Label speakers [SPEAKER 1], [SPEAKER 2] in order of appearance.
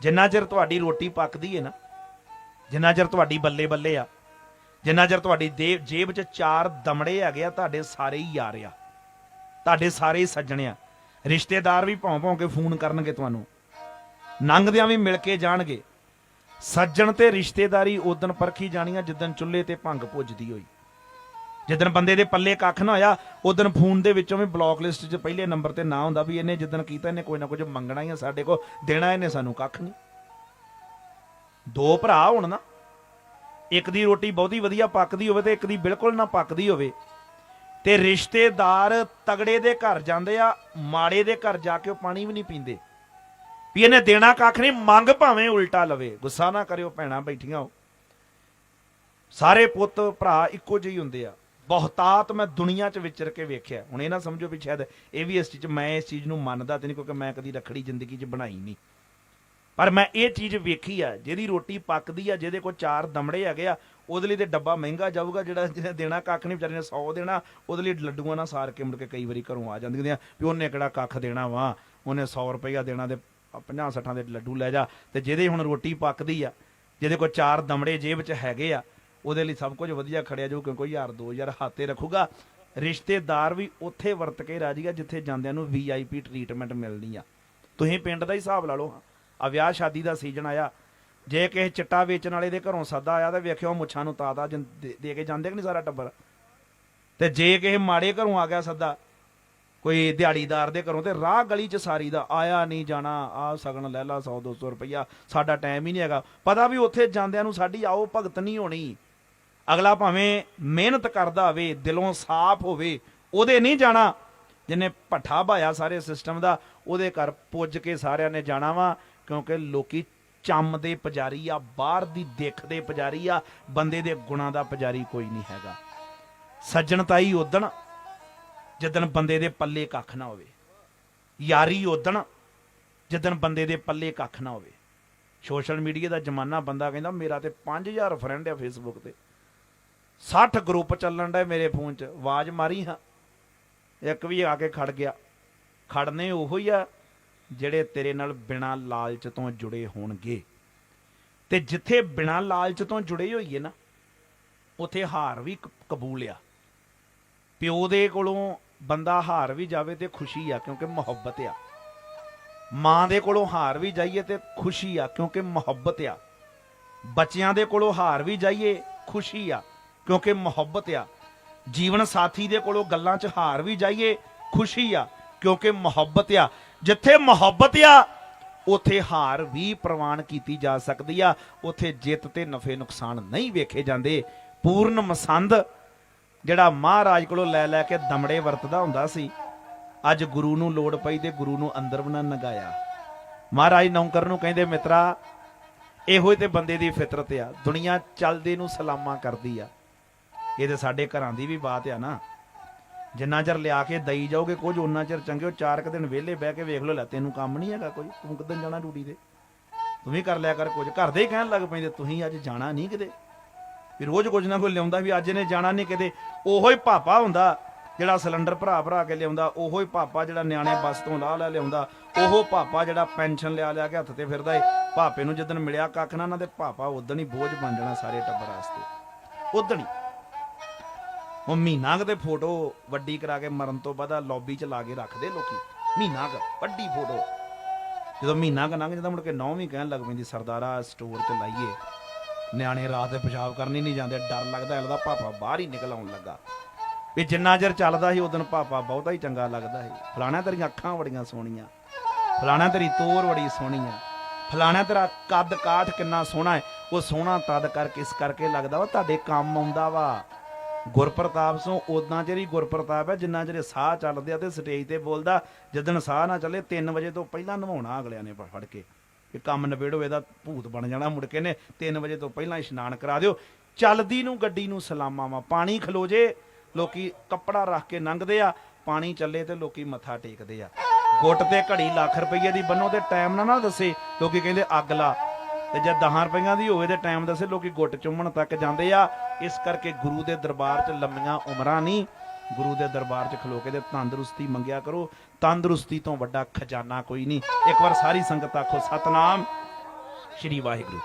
[SPEAKER 1] ਜਿੰਨਾ ਚਿਰ ਤੁਹਾਡੀ ਰੋਟੀ ਪੱਕਦੀ ਹੈ ਨਾ, ਜਿੰਨਾ ਚਿਰ ਤੁਹਾਡੀ ਬੱਲੇ ਬੱਲੇ ਆ, ਜਿੰਨਾ ਚਿਰ ਤੁਹਾਡੀ ਦੇ- ਜੇਬ 'ਚ ਚਾਰ ਦਮੜੇ ਹੈਗੇ ਆ, ਤੁਹਾਡੇ ਸਾਰੇ ਹੀ ਯਾਰ ਆ, ਤੁਹਾਡੇ ਸਾਰੇ ਹੀ ਸੱਜਣ ਆ। ਰਿਸ਼ਤੇਦਾਰ ਵੀ ਭੌਂ ਭੌਂ ਕੇ ਫੋਨ ਕਰਨਗੇ ਤੁਹਾਨੂੰ। ਨੰਗਦਿਆਂ ਵੀ ਮਿਲ ਕੇ ਜਾਣਗੇ। ਸੱਜਣ ਤੇ ਰਿਸ਼ਤੇਦਾਰੀ ਉਦਣ ਪਰਖੀ ਜਾਣੀਆਂ ਜਿੱਦਣ ਚੁੱਲ੍ਹੇ ਤੇ ਭੰਗ ਪੁੱਜਦੀ ਹੋਈ। ਜਿੱਦਣ ਬੰਦੇ ਦੇ ਪੱਲੇ ਕੱਖ ਨਾ ਹੋਇਆ ਉਦਣ ਫੋਨ ਦੇ ਵਿੱਚੋਂ ਵੀ ਬਲੌਕ ਲਿਸਟ 'ਚ ਪਹਿਲੇ ਨੰਬਰ ਤੇ ਨਾਂ ਹੁੰਦਾ ਵੀ ਇਹਨੇ ਜਿੱਦਣ ਕੀਤਾ, ਇਹਨੇ ਕੋਈ ਨਾ ਕੁਝ ਮੰਗਣਾ ਹੀ ਆ ਸਾਡੇ ਕੋਲ, ਦੇਣਾ ਇਹਨੇ ਸਾਨੂੰ ਕੱਖ ਨਹੀਂ। ਦੋ ਭਰਾ ਹੋਣ ਨਾ, ਇੱਕ ਦੀ ਰੋਟੀ ਬਹੁਤੀ ਵਧੀਆ ਪੱਕਦੀ ਹੋਵੇ ਤੇ ਇੱਕ ਦੀ ਬਿਲਕੁਲ ਨਾ ਪੱਕਦੀ ਹੋਵੇ, ਤੇ ਰਿਸ਼ਤੇਦਾਰ ਤਗੜੇ ਦੇ ਘਰ ਜਾਂਦੇ ਆ, ਮਾੜੇ ਦੇ ਘਰ ਜਾ ਕੇ ਉਹ ਪਾਣੀ ਵੀ ਨਹੀਂ ਪੀਂਦੇ। ਵੀ ਇਹਨੇ ਦੇਣਾ ਕੱਖ ਨਹੀਂ, ਮੰਗ ਭਾਵੇਂ ਉਲਟਾ ਲਵੇ, ਗੁੱਸਾ ਨਾ ਕਰਿਓ ਭੈਣਾ ਬੈਠੀਆਂ ਹੋ। ਸਾਰੇ ਪੁੱਤ, ਭਰਾ ਇੱਕੋ ਜਿਹੇ ਹੁੰਦੇ ਆ। ਬਹੁਤਾਤ ਮੈਂ ਦੁਨੀਆ 'ਚ ਵਿਚਰ ਕੇ ਵੇਖਿਆ। ਹੁਣ ਇਹ ਨਾ ਸਮਝੋ ਵੀ ਸ਼ਾਇਦ ਇਹ ਵੀ ਇਸ ਚੀਜ਼ 'ਚ ਮੈਂ ਇਸ ਚੀਜ਼ ਨੂੰ ਮੰਨਦਾ ਤੇ ਨਹੀਂ ਕਿਉਂਕਿ ਮੈਂ ਕਦੀ ਰਖੜੀ ਜ਼ਿੰਦਗੀ 'ਚ ਬਣਾਈ ਨਹੀਂ। ਪਰ ਮੈਂ ਇਹ ਚੀਜ਼ ਵੇਖੀ ਆ, ਜਿਹਦੀ ਰੋਟੀ ਪੱਕਦੀ ਆ, ਜਿਹਦੇ ਕੋਲ ਚਾਰ ਦਮੜੇ ਹੈਗੇ ਆ, ਉਹਦੇ ਲਈ ਤੇ ਡੱਬਾ ਮਹਿੰਗਾ ਜਾਊਗਾ, ਜਿਹੜਾ ਜਿਹਨੇ ਦੇਣਾ ਕੱਖ ਨਹੀਂ, ਵਿਚਾਰੇ ਨੇ 100 ਦੇਣਾ, ਉਹਦੇ ਲਈ ਲੱਡੂਆਂ ਨਾਲ ਸਾਰ ਕੇ ਮੁੜ ਕੇ ਕਈ ਵਾਰੀ ਘਰੋਂ ਆ ਜਾਂਦੀਆਂ ਵੀ ਉਹਨੇ ਕਿਹੜਾ ਕੱਖ ਦੇਣਾ ਵਾ, ਉਹਨੇ 100 ਰੁਪਈਆ ਦੇਣਾ ਤੇ 50 60 ਦੇ ਲੱਡੂ ਲੈ ਜਾ, ਤੇ ਜਿਹਦੇ ਹੁਣ ਰੋਟੀ ਪੱਕਦੀ ਆ, ਜਿਹਦੇ ਕੋਲ ਚਾਰ ਦਮੜੇ ਜੇਬ 'ਚ ਹੈਗੇ ਆ ਉਹਦੇ ਲਈ ਸਭ ਕੁਝ ਵਧੀਆ ਖੜਿਆ ਜਾਊ, ਕਿਉਂਕਿ ਕੋਈ ਯਾਰ 2000 ਹਾਤੇ ਰੱਖੂਗਾ। ਰਿਸ਼ਤੇਦਾਰ ਵੀ ਉੱਥੇ ਵਰਤ ਕੇ ਰਾਜੀ ਆ, ਜਿੱਥੇ ਜਾਂਦਿਆਂ ਨੂੰ ਵੀਆਈਪੀ ਟ੍ਰੀਟਮੈਂਟ ਮਿਲਣੀ ਆ। ਤੁਸੀਂ ਪਿੰਡ ਦਾ ਹੀ ਹਿਸਾਬ ਲਾ ਲਓ ਆ ਵਿਆਹ ਸ਼ਾਦੀ ਦਾ ਸੀਜ਼ਨ ਆਇਆ। ਜੇ ਕਿਸੇ ਚਿੱਟਾ ਵੇਚਣ ਵਾਲੇ ਦੇ ਘਰੋਂ ਸੱਦਾ ਆਇਆ, ਤਾਂ ਵੇਖਿਓ ਮੁੱਛਾਂ ਨੂੰ ਤਾਤਾ ਜਿਨ- ਦੇ ਦੇ ਕੇ ਜਾਂਦੇ ਕਿ ਨਹੀਂ ਸਾਰਾ ਟੱਬਰ? ਤੇ ਜੇ ਕਿਸੇ ਮਾੜੇ ਘਰੋਂ ਆ ਗਿਆ ਸੱਦਾ, ਕੋਈ ਦਿਹਾੜੀਦਾਰ ਦੇ ਘਰੋਂ, ਤੇ ਰਾਹ ਗਲੀ ਚ ਸਾਰੀ ਦਾ, ਆਇਆ ਨਹੀਂ ਜਾਣਾ, ਆ ਸਗਣ ਲੈ ਲਾ 100 200 ਰੁਪਈਆ, ਸਾਡਾ ਟਾਈਮ ਹੀ ਨਹੀਂ ਹੈਗਾ। ਪਤਾ ਵੀ ਉੱਥੇ ਜਾਂਦਿਆਂ ਨੂੰ ਸਾਡੀ ਆਓ ਭਗਤ ਨਹੀਂ ਹੋਣੀ। ਅਗਲਾ ਭਾਵੇਂ ਮਿਹਨਤ ਕਰਦਾ ਹੋਵੇ, ਦਿਲੋਂ ਸਾਫ਼ ਹੋਵੇ, ਉਹਦੇ ਨਹੀਂ ਜਾਣਾ। ਜਿਹਨੇ ਭੱਠਾ ਭਾਇਆ ਸਾਰੇ ਸਿਸਟਮ ਦਾ, ਉਹਦੇ ਘਰ ਪੁੱਜ ਕੇ ਸਾਰਿਆਂ ਨੇ ਜਾਣਾ ਵਾ, ਕਿਉਂਕਿ ਲੋਕੀ ਚੰਮ ਦੇ ਪੁਜਾਰੀ ਆ, ਬਾਹਰ ਦੀ ਦਿੱਖ ਦੇ ਪੁਜਾਰੀ ਆ, ਬੰਦੇ ਦੇ ਗੁਣਾਂ ਦਾ ਪੁਜਾਰੀ ਕੋਈ ਨਹੀਂ ਹੈਗਾ। ਸੱਜਣਤਾਈ ਉਦਣ ਜਿੱਦਣ ਬੰਦੇ ਦੇ ਪੱਲੇ ਕੱਖ ਨਾ ਹੋਵੇ। ਯਾਰੀ ਉਦਣ ਜਿੱਦਣ ਬੰਦੇ ਦੇ ਪੱਲੇ ਕੱਖ ਨਾ ਹੋਵੇ। ਸੋਸ਼ਲ ਮੀਡੀਆ ਦਾ ਜ਼ਮਾਨਾ ਬੰਦਾ ਕਹਿੰਦਾ, ਮੇਰਾ ਤੇ 5000 ਫਰੈਂਡ ਆ ਫੇਸਬੁੱਕ ਤੇ। 60 ਗਰੁੱਪ ਚੱਲਣ ਡੇ ਮੇਰੇ ਫੋਨ 'ਚ। ਆਵਾਜ਼ ਮਾਰੀ ਹਾਂ। ਇੱਕ ਵੀ ਆ ਕੇ ਖੜ ਗਿਆ। ਖੜਨੇ ਉਹੋ ਹੀ ਆ ਜਿਹੜੇ ਤੇਰੇ ਨਾਲ ਬਿਨਾਂ ਲਾਲਚ ਤੋਂ ਜੁੜੇ ਹੋਣਗੇ। ਤੇ ਜਿੱਥੇ ਬਿਨਾਂ ਲਾਲਚ ਤੋਂ ਜੁੜੇ ਹੋਈਏ ਨਾ, ਉਥੇ ਹਾਰ ਵੀ ਕਬੂਲ ਆ। ਪਿਓ ਦੇ ਕੋਲੋਂ ਬੰਦਾ ਹਾਰ ਵੀ ਜਾਵੇ ਤੇ ਖੁਸ਼ੀ ਆ, ਕਿਉਂਕਿ ਮੁਹੱਬਤ ਆ। ਮਾਂ ਦੇ ਕੋਲੋਂ ਹਾਰ ਵੀ ਜਾਈਏ ਤੇ ਖੁਸ਼ੀ ਆ, ਕਿਉਂਕਿ ਮੁਹੱਬਤ ਆ। ਬੱਚਿਆਂ ਦੇ ਕੋਲੋਂ ਹਾਰ ਵੀ ਜਾਈਏ, ਖੁਸ਼ੀ ਆ। ਕਿਉਂਕਿ ਮੁਹੱਬਤ ਆ। ਜੀਵਨ ਸਾਥੀ ਦੇ ਕੋਲੋਂ ਗੱਲਾਂ 'ਚ ਹਾਰ ਵੀ ਜਾਈਏ, ਖੁਸ਼ੀ ਆ, ਕਿਉਂਕਿ ਮੁਹੱਬਤ ਆ। ਜਿੱਥੇ ਮੁਹੱਬਤ ਆ, ਉਥੇ ਹਾਰ ਵੀ ਪ੍ਰਵਾਨ ਕੀਤੀ ਜਾ ਸਕਦੀ ਆ। ਉਥੇ ਜਿੱਤ ਤੇ ਨਫੇ ਨੁਕਸਾਨ ਨਹੀਂ ਵੇਖੇ ਜਾਂਦੇ। ਪੂਰਨ ਮਸੰਦ ਜਿਹੜਾ ਮਹਾਰਾਜ ਕੋਲੋਂ ਲੈ ਲੈ ਕੇ ਦਮੜੇ ਵਰਤਦਾ ਹੁੰਦਾ ਸੀ, ਅੱਜ ਗੁਰੂ ਨੂੰ ਲੋੜ ਪਈ ਤੇ ਗੁਰੂ ਨੂੰ ਅੰਦਰ ਬਣਾ ਨਗਾਇਆ। ਮਹਾਰਾਜ ਨੌਕਰ ਨੂੰ ਕਹਿੰਦੇ, ਮਿੱਤਰਾ, ਇਹੋ ਹੀ ਤੇ ਬੰਦੇ ਦੀ ਫਿਤਰਤ ਆ। ਦੁਨੀਆ ਚੱਲਦੇ ਨੂੰ ਸਲਾਮਾਂ ਕਰਦੀ ਆ। ਇਹ ਤੇ ਸਾਡੇ ਘਰਾਂ ਦੀ ਵੀ ਬਾਤ ਆ ਨਾ। ਜਿੰਨਾ ਚਿਰ ਲਿਆ ਕੇ ਦਈ ਜਾਓਗੇ ਕੁਝ ਉਹਨਾਂ ਚਿਰ ਚੰਗੇ ਹੋ। ਚਾਰ ਕੁ ਦਿਨ ਵਿਹਲੇ ਬਹਿ ਕੇ ਵੇਖ ਲੋ ਲੈ ਤੈਨੂੰ ਕੰਮ ਨਹੀਂ ਹੈਗਾ ਕੋਈ। ਤੂੰ ਕਿਦਾਂ ਜਾਣਾ ਡਿਊਟੀ ਤੇ? ਤੂੰ ਵੀ ਕਰ ਲਿਆ ਕਰ ਕੁਝ। ਘਰ ਦੇ ਹੀ ਕਹਿਣ ਲੱਗ ਪੈਂਦੇ, ਤੁਸੀਂ ਅੱਜ ਜਾਣਾ ਨਹੀਂ ਕਿਤੇ? ਵੀ ਰੋਜ਼ ਕੁਝ ਨਾ ਕੋਈ ਲਿਆਉਂਦਾ ਵੀ ਅੱਜ ਇਹਨੇ ਜਾਣਾ ਨਹੀਂ ਕਿਤੇ। ਉਹੋ ਹੀ ਪਾਪਾ ਹੁੰਦਾ, ਜਿਹੜਾ ਸਿਲੰਡਰ ਭਰਾ ਭਰਾ ਕੇ ਲਿਆਉਂਦਾ, ਉਹੋ ਹੀ ਪਾਪਾ ਜਿਹੜਾ ਨਿਆਣੇ ਬੱਸ ਤੋਂ ਲਾਹ ਲੈ ਲਿਆਉਂਦਾ। ਉਹੋ ਪਾਪਾ ਜਿਹੜਾ ਪੈਨਸ਼ਨ ਲਿਆ ਲਿਆ ਕੇ ਹੱਥ ਤੇ ਫਿਰਦਾ ਏ। ਪਾਪੇ ਨੂੰ ਜਦੋਂ ਮਿਲਿਆ ਕੱਖ ਨਾ, ਉਹਨਾਂ ਦੇ ਪਾਪਾ ਉਦਣ ਹੀ ਬੋਝ ਬਣ ਜਾਣਾ ਸਾਰੇ ਟੱਬਰ ਵਾਸਤੇ। ਉਦਣ ਹੀ। ਉਹ ਮਹੀਨਾ ਕੁ ਤੇ ਫੋਟੋ ਵੱਡੀ ਕਰਾ ਕੇ ਮਰਨ ਤੋਂ ਬਾਅਦ ਲੌਬੀ 'ਚ ਲਾ ਕੇ ਰੱਖਦੇ ਲੋਕੀ। ਮਹੀਨਾ ਕੁ, ਵੱਡੀ ਫੋਟੋ ਜਦੋਂ ਮਹੀਨਾ ਕੁ ਲੰਘ ਜਾਂਦਾ, ਮੁੜ ਕੇ ਨੌਵੀਂ ਕਹਿਣ ਲੱਗ ਪੈਂਦੀ, ਸਰਦਾਰਾ ਸਟੋਰ 'ਤੇ ਲਾਈਏ। ਨਿਆਣੇ ਰਾਤ ਦੇ ਪਿਸ਼ਾਬ ਕਰਨੀ ਨਹੀਂ ਜਾਂਦੇ, ਡਰ ਲੱਗਦਾ ਇਹਦਾ ਪਾਪਾ ਬਾਹਰ ਹੀ ਨਿਕਲ ਆਉਣ ਲੱਗਾ। ਵੀ ਜਿੰਨਾ ਚਿਰ ਚੱਲਦਾ ਸੀ, ਉਦੋਂ ਪਾਪਾ ਬਹੁਤਾ ਹੀ ਚੰਗਾ ਲੱਗਦਾ ਸੀ। ਫਲਾਣਾ ਤੇਰੀਆਂ ਅੱਖਾਂ ਬੜੀਆਂ ਸੋਹਣੀਆਂ। ਫਲਾਣਾ ਤੇਰੀ ਤੋਰ ਬੜੀ ਸੋਹਣੀ ਆ। ਫਲਾਣਾ ਤੇਰਾ ਕੱਦ ਕਾਠ ਕਿੰਨਾ ਸੋਹਣਾ ਹੈ। ਉਹ ਸੋਹਣਾ ਤਦ ਕਰਕੇ ਇਸ ਕਰਕੇ ਲੱਗਦਾ ਵਾ, ਤੁਹਾਡੇ ਕੰਮ ਆਉਂਦਾ ਵਾ। ਗੁਰਪ੍ਰਤਾਪ ਸੋ ਉਦਾਂ ਜਿਹੜੀ ਗੁਰਪ੍ਰਤਾਪ ਹੈ, ਜਿੰਨਾ ਚਿਰ ਸਾਹ ਚੱਲਦੇ ਆ ਤੇ ਸਟੇਜ ਤੇ ਬੋਲਦਾ, ਜਦੋਂ ਸਾਹ ਨਾ ਚੱਲੇ 3 ਵਜੇ ਤੋਂ ਪਹਿਲਾਂ ਨਵਾਉਣਾ ਅਗਲਿਆਂ ਨੇ ਫੜ ਕੇ। ਕਿ ਕੰਮ ਨਿਬੇੜੋ, ਇਹਦਾ ਭੂਤ ਬਣ ਜਾਣਾ ਮੁੜ ਕੇ ਨੇ 3 ਵਜੇ ਤੋਂ ਪਹਿਲਾਂ ਇਸ਼ਨਾਨ ਕਰਾ ਦਿਓ। ਚੱਲਦੀ ਨੂੰ, ਗੱਡੀ ਨੂੰ ਸਲਾਮਾਂ ਵਾ, ਪਾਣੀ ਖਲੋ ਜੇ, ਲੋਕੀ ਕੱਪੜਾ ਰੱਖ ਕੇ ਲੰਘਦੇ ਆ, ਪਾਣੀ ਚੱਲੇ ਤੇ ਲੋਕੀ ਮੱਥਾ ਟੇਕਦੇ ਆ। ਗੁੱਟ ਤੇ ਘੜੀ ਲੱਖ ਰੁਪਏ ਦੀ ਬੰਨੋ ਤੇ ਟਾਈਮ ਨਾ ਨਾ ਦੱਸੇ, ਲੋਕੀ ਕਹਿੰਦੇ, ਅੱਗ ਲਾ। ਤੇ ਜੇ 10 ਰੁਪਈਆਂ ਦੀ ਹੋਵੇ ਤੇ ਟਾਈਮ ਦੱਸੇ ਲੋਕੀ ਗੁੱਟ ਚੁੰਮਣ ਤੱਕ ਜਾਂਦੇ ਆ। ਇਸ ਕਰਕੇ ਗੁਰੂ ਦੇ ਦਰਬਾਰ 'ਚ ਲੰਮੀਆਂ ਉਮਰਾਂ ਨਹੀਂ ਗੁਰੂ ਦੇ ਦਰਬਾਰ 'ਚ ਖਲੋ ਕੇ ਤੇ ਤੰਦਰੁਸਤੀ ਮੰਗਿਆ ਕਰੋ। ਤੰਦਰੁਸਤੀ ਤੋਂ ਵੱਡਾ ਖਜ਼ਾਨਾ ਕੋਈ ਨਹੀਂ ਇੱਕ ਵਾਰ ਸਾਰੀ ਸੰਗਤ ਆਖੋ, ਸਤਨਾਮ, ਸ਼੍ਰੀ ਵਾਹਿਗੁਰੂ।